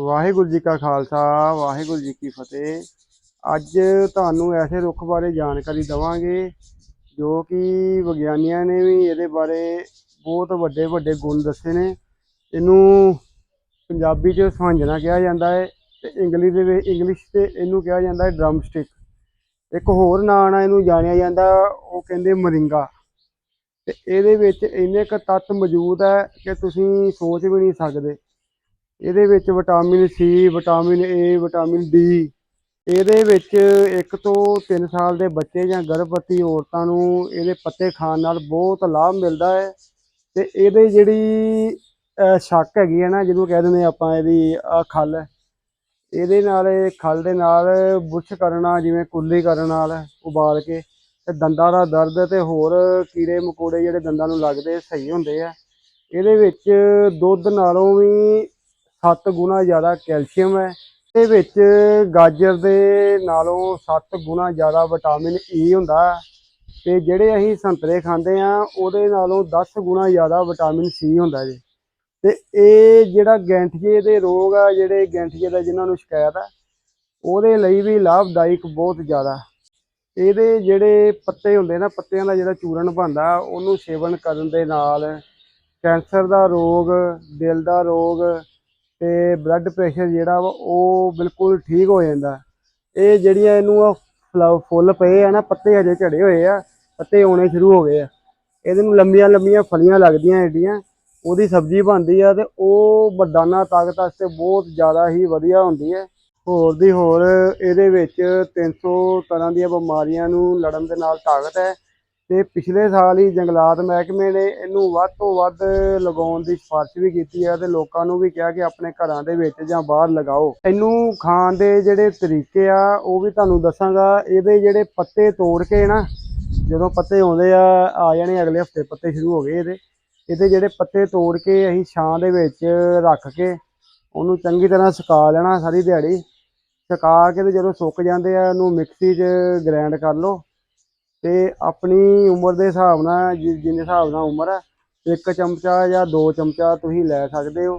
ਵਾਹਿਗੁਰੂ ਜੀ ਕਾ ਖਾਲਸਾ, ਵਾਹਿਗੁਰੂ ਜੀ ਕੀ ਫਤਿਹ। ਅੱਜ ਤੁਹਾਨੂੰ ਐਸੇ ਰੁੱਖ ਬਾਰੇ ਜਾਣਕਾਰੀ ਦਵਾਂਗੇ, ਜੋ ਕਿ ਵਿਗਿਆਨੀਆਂ ਨੇ ਵੀ ਇਹਦੇ ਬਾਰੇ ਬਹੁਤ ਵੱਡੇ ਵੱਡੇ ਗੁਣ ਦੱਸੇ ਨੇ। ਇਹਨੂੰ ਪੰਜਾਬੀ 'ਚ ਸੁਹੰਜਣਾ ਕਿਹਾ ਜਾਂਦਾ ਹੈ ਤੇ ਇੰਗਲਿਸ਼ ਦੇ ਵਿੱਚ, ਇੰਗਲਿਸ਼ ਤੇ ਇਹਨੂੰ ਕਿਹਾ ਜਾਂਦਾ ਹੈ ਡਰਮ ਸਟਿਕ ਇੱਕ ਹੋਰ ਨਾਂ ਨਾਲ ਇਹਨੂੰ ਜਾਣਿਆ ਜਾਂਦਾ, ਉਹ ਕਹਿੰਦੇ ਮਰਿੰਗਾ। ਤੇ ਇਹਦੇ ਵਿੱਚ ਇੰਨੇ ਕੁ ਤੱਤ ਮੌਜੂਦ ਹੈ ਕਿ ਤੁਸੀਂ ਸੋਚ ਵੀ ਨਹੀਂ ਸਕਦੇ। ਇਹਦੇ ਵਿੱਚ vitamin C vitamin A vitamin D ਇਹਦੇ ਵਿੱਚ 1 ਤੋਂ 3 ਸਾਲ ਦੇ ਬੱਚੇ ਜਾਂ ਗਰਭਵਤੀ ਔਰਤਾਂ ਨੂੰ ਇਹਦੇ ਪੱਤੇ ਖਾਣ ਨਾਲ ਬਹੁਤ ਲਾਭ ਮਿਲਦਾ ਹੈ। ਤੇ ਇਹਦੇ ਜਿਹੜੀ ਸ਼ੱਕ ਹੈਗੀ ਹੈ ਨਾ, ਜਿਹਨੂੰ ਕਹਿ ਦਿੰਦੇ ਆਪਾਂ ਇਹਦੀ ਆਹ ਖੱਲ। ਇਹਦੇ ਨਾਲ ਇਹ ਖੱਲ ਦੇ ਨਾਲ ਬੁਰਸ਼ ਕਰਨਾ ਜਿਵੇਂ ਕੁੱਲੀ ਕਰਨ ਨਾਲ ਉਬਾਲ ਕੇ ਤੇ ਦੰਦਾਂ ਦਾ ਦਰਦ ਤੇ ਹੋਰ ਕੀੜੇ ਮਕੋੜੇ ਜਿਹੜੇ ਦੰਦਾਂ ਨੂੰ ਲੱਗਦੇ ਸਹੀ ਹੁੰਦੇ ਆ। ਇਹਦੇ ਵਿੱਚ ਦੁੱਧ ਨਾਲੋਂ ਵੀ 7 ਗੁਣਾ ਜ਼ਿਆਦਾ ਕੈਲਸ਼ੀਅਮ ਹੈ। ਇਹਦੇ ਵਿੱਚ ਗਾਜਰ ਦੇ ਨਾਲੋਂ 7 ਗੁਣਾ ਜ਼ਿਆਦਾ ਵਿਟਾਮਿਨ ਈ ਹੁੰਦਾ ਹੈ। ਤੇ ਜਿਹੜੇ ਅਸੀਂ ਸੰਤਰੇ ਖਾਂਦੇ ਆ ਉਹਦੇ ਨਾਲੋਂ 10 ਗੁਣਾ ਜ਼ਿਆਦਾ ਵਿਟਾਮਿਨ ਸੀ ਹੁੰਦਾ ਜੀ। ਤੇ ਇਹ ਜਿਹੜਾ ਗੈਂਠੀਏ ਦੇ ਰੋਗ ਆ, ਜਿਹੜੇ ਗੈਂਠੀਏ ਦਾ ਜਿਨ੍ਹਾਂ ਨੂੰ ਸ਼ਿਕਾਇਤ ਆ, ਉਹਦੇ ਲਈ ਵੀ ਲਾਭਦਾਇਕ ਬਹੁਤ ਜ਼ਿਆਦਾ। ਇਹਦੇ ਜਿਹੜੇ ਪੱਤੇ ਹੁੰਦੇ ਨਾ, ਪੱਤਿਆਂ ਦਾ ਜਿਹੜਾ ਚੂਰਨ ਬਣਦਾ, ਉਹਨੂੰ ਸੇਵਨ ਕਰਨ ਦੇ ਨਾਲ ਕੈਂਸਰ ਦਾ ਰੋਗ, ਦਿਲ ਦਾ ਰੋਗ ਤੇ ਬਲੱਡ ਪ੍ਰੈਸ਼ਰ ਜਿਹੜਾ ਵਾ ਉਹ ਬਿਲਕੁਲ ਠੀਕ ਹੋ ਜਾਂਦਾ। ਇਹ ਜਿਹੜੀਆਂ ਇਹਨੂੰ ਆਹ ਫਲਾ- ਫੁੱਲ ਪਏ ਆ ਨਾ, ਪੱਤੇ ਹਜੇ ਝੜੇ ਹੋਏ ਆ, ਪੱਤੇ ਆਉਣੇ ਸ਼ੁਰੂ ਹੋ ਗਏ ਆ। ਇਹਦੇ ਨੂੰ ਲੰਮੀਆਂ ਲੰਮੀਆਂ ਫਲੀਆਂ ਲੱਗਦੀਆਂ ਏਡੀਆਂ ਉਹਦੀ ਸਬਜ਼ੀ ਬਣਦੀ ਆ ਤੇ ਉਹ ਬਦਾਨਾ ਤਾਕਤ ਵਾਸਤੇ ਬਹੁਤ ਜ਼ਿਆਦਾ ਹੀ ਵਧੀਆ ਹੁੰਦੀ ਹੈ ਹੋਰ ਦੀ ਹੋਰ, ਇਹਦੇ ਵਿੱਚ 300 ਤਰ੍ਹਾਂ ਦੀਆਂ ਬਿਮਾਰੀਆਂ ਨੂੰ ਲੜਨ ਦੇ ਨਾਲ ਤਾਕਤ ਹੈ। ਤੇ ਪਿਛਲੇ ਸਾਲ ਹੀ ਜੰਗਲਾਤ ਮਹਿਕਮੇ ਨੇ ਇਹਨੂੰ ਵੱਧ ਤੋਂ ਵੱਧ ਲਗਾਉਣ ਦੀ ਸਿਫਾਰਿਸ਼ ਵੀ ਕੀਤੀ ਹੈ ਤੇ ਲੋਕਾਂ ਨੂੰ ਵੀ ਕਿਹਾ ਕਿ ਆਪਣੇ ਘਰਾਂ ਦੇ ਵਿੱਚ ਜਾਂ ਬਾਹਰ ਲਗਾਓ। ਇਹਨੂੰ ਖਾਣ ਦੇ ਜਿਹੜੇ ਤਰੀਕੇ ਆ, ਉਹ ਵੀ ਤੁਹਾਨੂੰ ਦੱਸਾਂਗਾ। ਇਹਦੇ ਜਿਹੜੇ ਪੱਤੇ ਤੋੜ ਕੇ ਨਾ, ਜਦੋਂ ਪੱਤੇ ਆਉਂਦੇ ਆ ਆ ਜਾਣੇ ਅਗਲੇ ਹਫ਼ਤੇ ਪੱਤੇ ਸ਼ੁਰੂ ਹੋ ਗਏ ਇਹਦੇ। ਇਹਦੇ ਜਿਹੜੇ ਪੱਤੇ ਤੋੜ ਕੇ ਅਸੀਂ ਛਾਂ ਦੇ ਵਿੱਚ ਰੱਖ ਕੇ ਉਹਨੂੰ ਚੰਗੀ ਤਰ੍ਹਾਂ ਸੁਕਾ ਲੈਣਾ ਸਾਰੀ ਦਿਹਾੜੀ। ਸੁਕਾ ਕੇ ਤੇ ਜਦੋਂ ਸੁੱਕ ਜਾਂਦੇ ਆ ਉਹਨੂੰ ਮਿਕਸੀ 'ਚ ਗ੍ਰਾਈਂਡ ਕਰ ਲਓ। ਤੇ ਆਪਣੀ ਉਮਰ ਦੇ ਹਿਸਾਬ ਨਾਲ ਜਿ- ਜਿੰਨੇ ਹਿਸਾਬ ਨਾਲ ਉਮਰ ਹੈ, ਇੱਕ ਚਮਚਾ ਜਾਂ ਦੋ ਚਮਚਾ ਤੁਸੀਂ ਲੈ ਸਕਦੇ ਹੋ।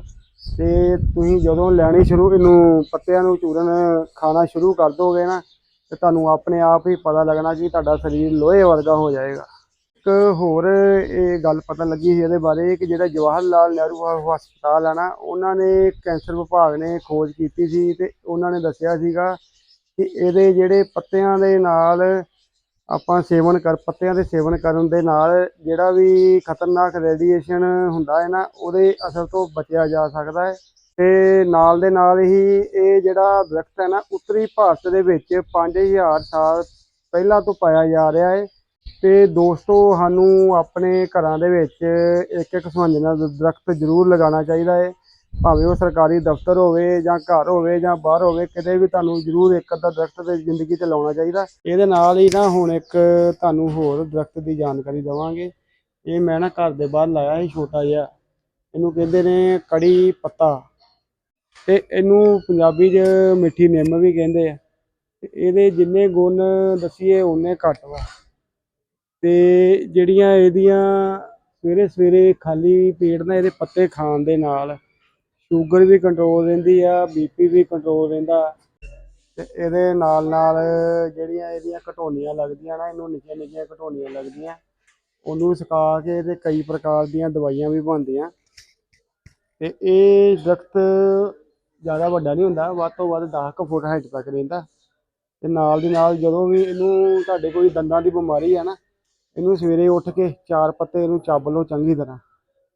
ਤੇ ਤੁਸੀਂ ਜਦੋਂ ਲੈਣੀ ਸ਼ੁਰੂ, ਇਹਨੂੰ ਪੱਤਿਆਂ ਨੂੰ ਚੂਰਨ ਖਾਣਾ ਸ਼ੁਰੂ ਕਰ ਦੋਗੇ ਨਾ, ਤੇ ਤੁਹਾਨੂੰ ਆਪਣੇ ਆਪ ਹੀ ਪਤਾ ਲੱਗਣਾ ਕਿ ਤੁਹਾਡਾ ਸਰੀਰ ਲੋਹੇ ਵਰਗਾ ਹੋ ਜਾਏਗਾ। ਇੱਕ ਹੋਰ ਇਹ ਗੱਲ ਪਤਾ ਲੱਗੀ ਸੀ ਇਹਦੇ ਬਾਰੇ ਕਿ ਜਿਹੜਾ ਜਵਾਹਰ ਲਾਲ ਨਹਿਰੂ ਹ- ਹਸਪਤਾਲ ਹੈ ਨਾ, ਉਹਨਾਂ ਨੇ ਕੈਂਸਰ ਵਿਭਾਗ ਨੇ ਖੋਜ ਕੀਤੀ ਸੀ ਤੇ ਉਹਨਾਂ ਨੇ ਦੱਸਿਆ ਸੀਗਾ ਕਿ ਇਹਦੇ ਜਿਹੜੇ ਪੱਤਿਆਂ ਦੇ ਨਾਲ ਆਪਾਂ ਸੇਵਨ ਕਰ, ਪੱਤਿਆਂ ਦੇ ਸੇਵਨ ਕਰਨ ਦੇ ਨਾਲ ਜਿਹੜਾ ਵੀ ਖਤਰਨਾਕ ਰੇਡੀਏਸ਼ਨ ਹੁੰਦਾ ਹੈ ਨਾ, ਉਹਦੇ ਅਸਰ ਤੋਂ ਬਚਿਆ ਜਾ ਸਕਦਾ ਹੈ। ਤੇ ਨਾਲ ਦੇ ਨਾਲ ਹੀ ਇਹ ਜਿਹੜਾ ਦਰਖਤ ਹੈ ਨਾ, ਉੱਤਰੀ ਭਾਰਤ ਦੇ ਵਿੱਚ 5000 ਸਾਲ ਪਹਿਲਾਂ ਤੋਂ ਪਾਇਆ ਜਾ ਰਿਹਾ ਹੈ। ਤੇ ਦੋਸਤੋ, ਸਾਨੂੰ ਆਪਣੇ ਘਰਾਂ ਦੇ ਵਿੱਚ ਇੱਕ ਇੱਕ ਸੁਹੰਜਣਾ ਦ- ਦਰਖਤ ਜ਼ਰੂਰ ਲਗਾਉਣਾ ਚਾਹੀਦਾ ਹੈ। ਭਾਵੇਂ ਉਹ ਸਰਕਾਰੀ ਦਫ਼ਤਰ ਹੋਵੇ ਜਾਂ ਘਰ ਹੋਵੇ ਜਾਂ ਬਾਹਰ ਹੋਵੇ, ਕਿਤੇ ਵੀ ਤੁਹਾਨੂੰ ਜ਼ਰੂਰ ਇੱਕ ਅੱਧਾ ਦਰਖਤ ਤੇ ਜ਼ਿੰਦਗੀ 'ਚ ਲਾਉਣਾ ਚਾਹੀਦਾ। ਇਹਦੇ ਨਾਲ ਹੀ ਨਾ ਹੁਣ ਇੱਕ ਤੁਹਾਨੂੰ ਹੋਰ ਦਰਖਤ ਦੀ ਜਾਣਕਾਰੀ ਦੇਵਾਂਗੇ। ਇਹ ਮੈਂ ਨਾ ਘਰ ਦੇ ਬਾਹਰ ਲਾਇਆ ਸੀ, ਛੋਟਾ ਜਿਹਾ। ਇਹਨੂੰ ਕਹਿੰਦੇ ਨੇ ਕੜੀ ਪੱਤਾ। ਤੇ ਇਹਨੂੰ ਪੰਜਾਬੀ 'ਚ ਮਿੱਠੀ ਨਿੰਮ ਵੀ ਕਹਿੰਦੇ ਆ। ਤੇ ਇਹਦੇ ਜਿੰਨੇ ਗੁਣ ਦਸੀਏ ਉਨੇ ਘੱਟ ਵਾ। ਤੇ ਜਿਹੜੀਆਂ ਇਹਦੀਆਂ ਸਵੇਰੇ ਸਵੇਰੇ ਖਾਲੀ ਪੇਟ ਨਾਲ ਇਹਦੇ ਪੱਤੇ ਖਾਣ ਦੇ ਨਾਲ ਸ਼ੂਗਰ ਵੀ ਕੰਟਰੋਲ ਰਹਿੰਦੀ ਆ ਬੀਪੀ ਵੀ ਕੰਟਰੋਲ ਰਹਿੰਦਾ। ਤੇ ਇਹਦੇ ਨਾਲ ਨਾਲ ਜਿਹੜੀਆਂ ਇਹਦੀਆਂ ਘਟੋਨੀਆਂ ਲੱਗਦੀਆਂ ਨਾ, ਇਹਨੂੰ ਨਿੱਕੀਆਂ ਨਿੱਕੀਆਂ ਘਟੋਨੀਆਂ ਲੱਗਦੀਆਂ, ਉਹਨੂੰ ਸੁਕਾ ਕੇ ਇਹਦੇ ਕਈ ਪ੍ਰਕਾਰ ਦੀਆਂ ਦਵਾਈਆਂ ਵੀ ਬਣਦੀਆਂ। ਤੇ ਇਹ ਦਰਖਤ ਜ਼ਿਆਦਾ ਵੱਡਾ ਨਹੀਂ ਹੁੰਦਾ, ਵੱਧ ਤੋਂ ਵੱਧ 10 ਕੁ ਫੁੱਟ ਹਾਈਟ ਤੱਕ ਰਹਿੰਦਾ। ਤੇ ਨਾਲ ਦੀ ਨਾਲ ਜਦੋਂ ਵੀ ਇਹਨੂੰ ਤੁਹਾਡੇ ਕੋਈ ਦੰਦਾਂ ਦੀ ਬਿਮਾਰੀ ਆ ਨਾ, ਇਹਨੂੰ ਸਵੇਰੇ ਉੱਠ ਕੇ ਚਾਰ ਪੱਤੇ ਇਹਨੂੰ ਚੱਬ ਲਓ ਚੰਗੀ ਤਰ੍ਹਾਂ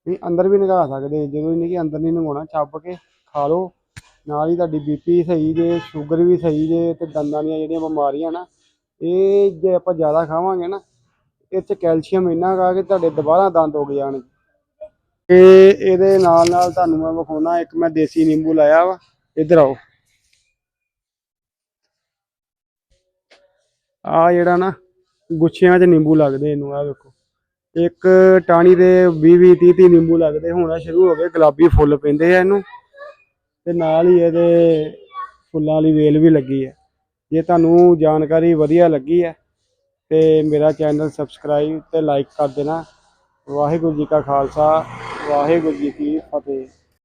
ਵੀ ਅੰਦਰ ਵੀ ਲਗਾ ਸਕਦੇ ਜਦੋਂ ਨਹੀਂ ਕਿ ਅੰਦਰ ਨਹੀਂ ਲਗਾਉਣਾ ਚੱਬ ਕੇ ਖਾ ਲਓ। ਨਾਲ ਹੀ ਤੁਹਾਡੀ ਬੀਪੀ ਸਹੀ ਜੇ, ਸ਼ੂਗਰ ਵੀ ਸਹੀ ਜੇ ਤੇ ਦੰਦਾਂ ਦੀਆਂ ਜਿਹੜੀਆਂ ਬਿਮਾਰੀਆਂ ਨਾ, ਇਹ ਜੇ ਆਪਾਂ ਜ਼ਿਆਦਾ ਖਾਵਾਂਗੇ ਨਾ, ਇਹ 'ਚ ਕੈਲਸ਼ੀਅਮ ਇੰਨਾ ਗਾ ਕਿ ਤੁਹਾਡੇ ਦੁਬਾਰਾ ਦੰਦ ਉੱਗ ਜਾਣਗੇ ਤੇ ਇਹਦੇ ਨਾਲ ਨਾਲ ਤੁਹਾਨੂੰ ਮੈਂ ਵਿਖਾਉਣਾ, ਇੱਕ ਮੈਂ ਦੇਸੀ ਨਿੰਬੂ ਲਾਇਆ ਵਾ। ਇੱਧਰ ਆਓ। ਆ ਜਿਹੜਾ ਨਾ, ਗੁੱਛਿਆਂ 'ਚ ਨਿੰਬੂ ਲੱਗਦੇ ਇਹਨੂੰ ਆ ਵੇਖੋ। ਇੱਕ ਟਾਣੀ ਦੇ 20 20 30 30 ਨਿੰਬੂ ਲੱਗਦੇ ਹੋਣਾ ਸ਼ੁਰੂ ਹੋ ਗਏ, ਗੁਲਾਬੀ ਫੁੱਲ ਪੈਂਦੇ ਆ ਇਹਨੂੰ। ਤੇ ਨਾਲ ਹੀ ਇਹਦੇ ਫੁੱਲਾਂ ਵਾਲੀ ਵੇਲ ਵੀ ਲੱਗੀ ਹੈ ਜੇ ਤੁਹਾਨੂੰ ਜਾਣਕਾਰੀ ਵਧੀਆ ਲੱਗੀ ਹੈ ਤੇ ਮੇਰਾ ਚੈਨਲ ਸਬਸਕ੍ਰਾਈਬ ਤੇ ਲਾਈਕ ਕਰ ਦੇਣਾ। ਵਾਹਿਗੁਰੂ ਜੀ ਕਾ ਖਾਲਸਾ, ਵਾਹਿਗੁਰੂ ਜੀ ਕੀ ਫਤਿਹ।